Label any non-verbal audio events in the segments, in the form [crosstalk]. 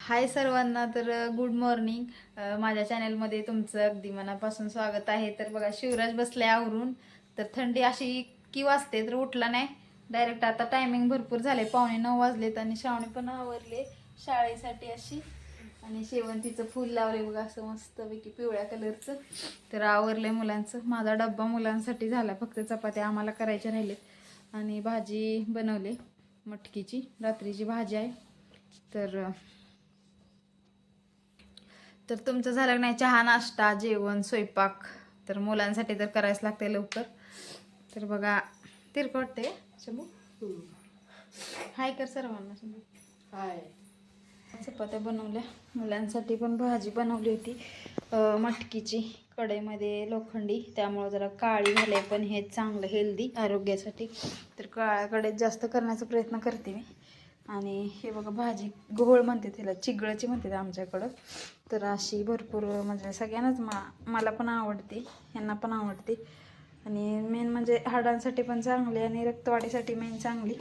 हाय सर्वांना तर good morning माझ्या चॅनलमध्ये तुमचं अगदी मनापासून स्वागत आहे. तर बघा शिवराज बसले आवरून. तर थंडी अशी की वाजते तर उठला नाही. डायरेक्ट आता टायमिंग भरपूर झाले. पावणे नऊ वाजलेत आणि श्रावणी पण आवरले. शाळेसाठी अशी. आणि शेवंतीचं फूल लावले बघा असं मस्तपैकी पिवळ्या कलरचं तर आवरलंय मुलांचं. माझा डब्बा मुलांसाठी झाला. फक्त चपात्या आम्हाला करायच्या राहिलेत आणि भाजी बनवली. मटकीची. रात्रीची भाजी आहे. तर तर तुमचं झालं का नाही? चहा नाश्ता जेवण स्वयंपाक. तर मुलांसाठी तर करायच लागते लवकर. तर बघा तिरकं वाटते शंभू? हाय कर सर्वांना शंभू. हाय. चपात्या बनवल्या. मुलांसाठी पण भाजी बनवली होती. मटकीची कढईमध्ये लोखंडी. त्यामुळं जरा काळी झाली पण हे चांगलं हेल्दी आरोग्यासाठी. तर काळ्या कढईत जास्त करण्याचा प्रयत्न करते मी. आणि हे बघा भाजी घोळ म्हणते तिला चिगळाची म्हणते आमच्याकडं. तर अशी भरपूर म्हणजे सगळ्यांनाच मा मला पण आवडते यांना पण आवडते. आणि मेन म्हणजे हाडांसाठी पण चांगली आणि रक्तवाढीसाठी मेन चांगली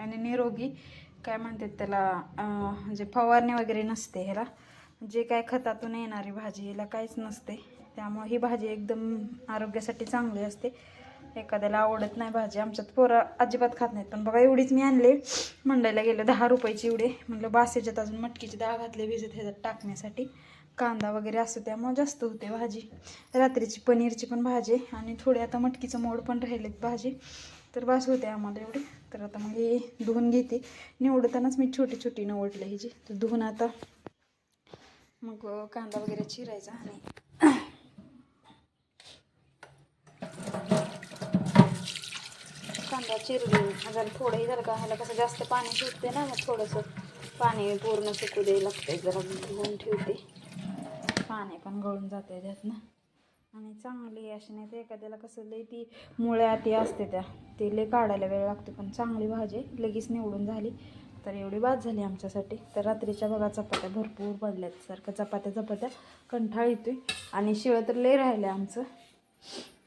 आणि निरोगी. काय म्हणतात त्याला म्हणजे फवारणी वगैरे नसते ह्याला. जे काय खतातून येणारी भाजी याला काहीच नसते. त्यामुळे ही भाजी एकदम आरोग्यासाठी चांगली असते. एखाद्याला आवडत नाही भाजी आमच्यात पोरं अजिबात खात नाहीत. पण बघा एवढीच मी आणले. मंडईला गेले दहा रुपयाची एवढे. म्हणलं बासेच्यात अजून मटकीची दहा घातले भिजत ह्याच्यात टाकण्यासाठी. कांदा वगैरे असतो त्यामुळे जास्त होते भाजी. रात्रीची पनीरची पण भाजी आणि थोडी आता मटकीचं मोड पण राहिलेत भाजी. तर बास होते आम्हाला एवढी. तर आता मग हे धुवून घेते. निवडतानाच मी छोटी छोटी निवडले ह्याची तर धुवून आता मग कांदा वगैरे चिरायचा आणि कांदा चिरले जरा थोडंही जर का ह्याला कसं जास्त पाणी सुटते ना मग थोडंसं पाणी पूर्ण सुकू द्यायला लागते जरा धुवून ठेवते. पाणी पण गळून जाते त्यातनं. आणि चांगली अशी नाही तर एखाद्याला कसं लई ती मुळ्या ती असते त्या ते लई काढायला वेळ लागतो पण चांगली भाजी लगेच निवडून झाली तर एवढी बाद झाली आमच्यासाठी. तर रात्रीच्या बघा चपात्या भरपूर पडल्यात सारखं चपात्या चपात्या कंठाळ येतोय. आणि शिळं तर लई राहिलं आमचं.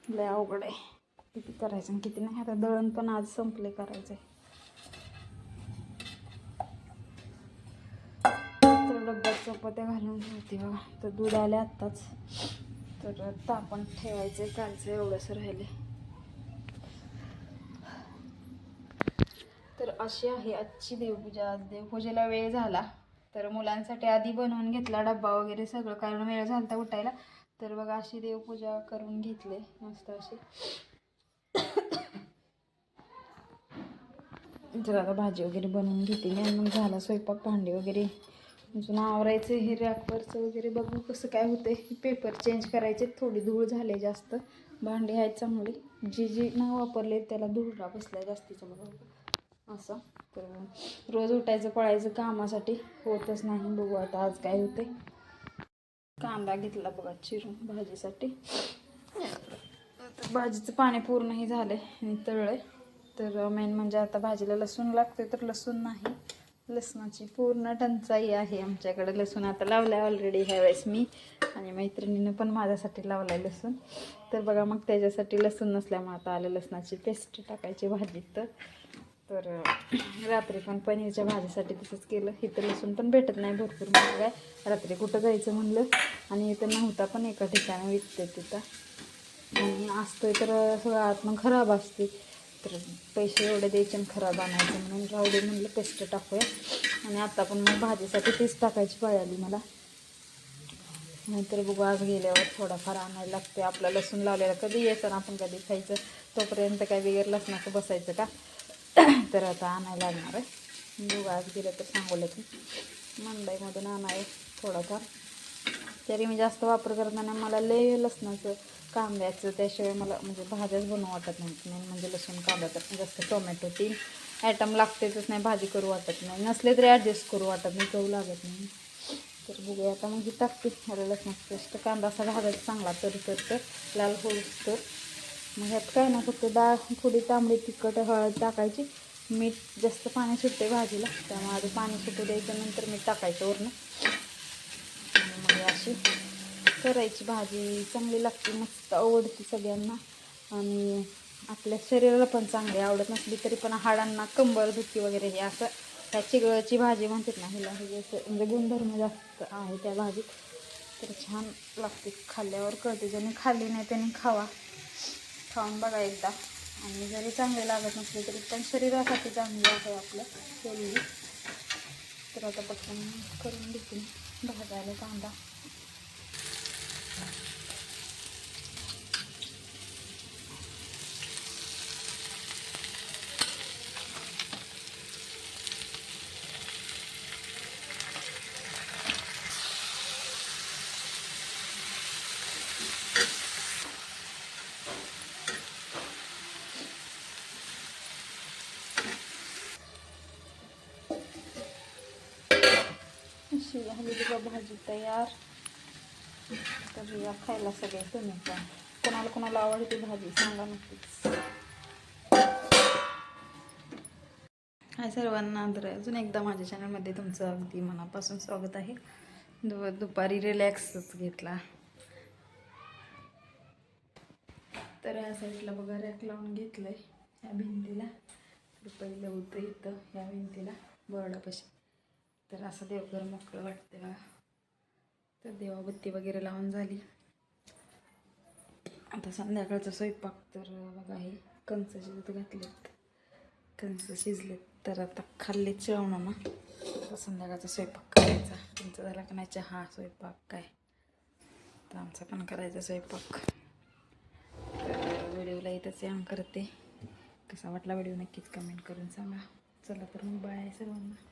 लय अवघड आहे. किती करायचं आणि किती नाही आता दळण पण आज संपले करायचं तर डब्यात चपात्या घालून ठेवते बघा. तर दूध आले आत्ताच. तर तापण ठेवायचे कालचं एवढंच राहिले तर अशी आहे आजची देवपूजा. आज देवपूजेला वेळ झाला. तर मुलांसाठी आधी बनवून घेतला डब्बा वगैरे सगळं कारण वेळ झाला होता उठायला. तर बघा अशी देवपूजा करून घेतली. मस्त अशी. जरा आता भाजी वगैरे बनवून घेते मी आणि मग झाला स्वयंपाक भांडी वगैरे. अजून आवरायचं हे रॅपरचं वगैरे. बघू कसं काय होतं पेपर चेंज करायचे थोडी धूळ झाले जास्त. भांडी आहेत चांगली. जी जी न वापरले त्याला धुळला बसलाय जास्तीचं मग असं. तर रोज उठायचं पळायचं कामासाठी. होतच नाही. बघू आता आज काय होते कांदा घेतला बघा चिरून भाजीसाठी. भाजीचं पाणी पूर्णही झालं आहे आणि तळलं तर मेन म्हणजे आता भाजीला लसूण लागते तर लसूण नाही. लसणाची पूर्ण टंचाई आहे आमच्याकडे. लसूण आता लावलाय ऑलरेडी ह्या वेळेस मी आणि मैत्रिणीनं पण माझ्यासाठी लावलाय लसूण. तर बघा मग त्याच्यासाठी लसूण नसल्यामुळे आता आलं लसणाची पेस्ट टाकायची भाजीत. तर तर रात्री पण पनीरच्या भाजीसाठी तसंच केलं. इथं लसूण पण भेटत नाही भरपूर मग काय रात्री कुठं जायचं म्हणलं? आणि इथं नव्हता पण एका ठिकाणी विकते तिथं. असतोय तर सगळं आतनं खराब असते तर पैसे एवढे द्यायचे आणि खराब आणायचे म्हणून राहू दे म्हणलं पेस्ट टाकूया. आणि आता पण मग भाजीसाठी तीच टाकायची पाळी आली मला. नाहीतर बघू आज गेल्यावर थोडाफार आणायला लागते आपला लसूण लावलेला कधी यायचं ना आपण कधी खायचं? तोपर्यंत काय बिगर लसणाचं बसायचं का? [clears throat] तर आता आणायला लागणार आहे. बघू आज गेलं तर सांगवलं की. मंडईमधून आणाय थोडाफार. तरी मी जास्त वापर करताना मला लय लसणाचं कांद्याचं त्याशिवाय मला म्हणजे भाज्याच बनवू वाटत नाही. मेन म्हणजे लसूण कांदा तर जास्त टोमॅटो तीन ॲटम लागतेच नाही भाजी करू वाटत नाही. नसले तरी ॲडजस्ट करू वाटत नाही चव लागत नाही. तर बघूया आता मग ही टाकते. मला लसणाचं पेस्ट. कांदा असा भाजायचा चांगला तर तर तर. लाल होईस तर मग ह्यात काय ना फक्त डाळ थोडी तांबडी तिखट हळद टाकायची. मीठ जास्त पाणी सुटते भाजीला त्यामुळे आधी पाणी सुटू द्यायचं नंतर मीठ टाकायचं वरनं. आणि मग अशी. करायची भाजी चांगली लागते मस्त आवडते सगळ्यांना. आणि आपल्या शरीराला पण चांगली आवडत नसली तरी पण हाडांना कंबर दुखी वगैरे हे असं त्या चिगळाची भाजी म्हणतात ना हिला हे असं म्हणजे गुणधर्म जास्त आहे त्या भाजीत. तर छान लागते खाल्ल्यावर कळते ज्याने खाल्ली नाही त्याने खावा. खाऊन बघा एकदा. आणि जरी चांगले लागत नसले तरी पण शरीरासाठी चांगली आहे आपलं केलेली तर आता पटकन करून घेते भाजायला कांदा. अशी झाली बघा भाजी तयार. तर या खायला सगळे तुम्ही पण. कोणाला कोणाला आवडते भाजी सांगा नक्कीच. हाय सर्वांना तर अजून एकदा माझ्या चॅनलमध्ये तुमचं अगदी मनापासून स्वागत आहे. दु दुपारी रिलॅक्सच घेतला. तर या साईडला बघा रॅक लावून घेतलं आहे या भिंतीला. तर पहिलं होतं इथं या भिंतीला. बर्डापाशी. तर असं देवघर मोकळं वाटते तर देवाबत्ती वगैरे लावून झाली. आता संध्याकाळचा स्वयंपाक तर बघा हे कंच शिजत घातलेत. कंच शिजलेत तर आता खाल्ले चिळवणं ना तर संध्याकाळचा स्वयंपाक करायचा. तुमचा झाला का नाही चहा? स्वयंपाक काय? तर आमचा पण करायचा स्वयंपाक. तर व्हिडिओला इथंच याम करते. कसा वाटला व्हिडिओ नक्कीच कमेंट करून सांगा. चला तर मग बाय सर्वांना.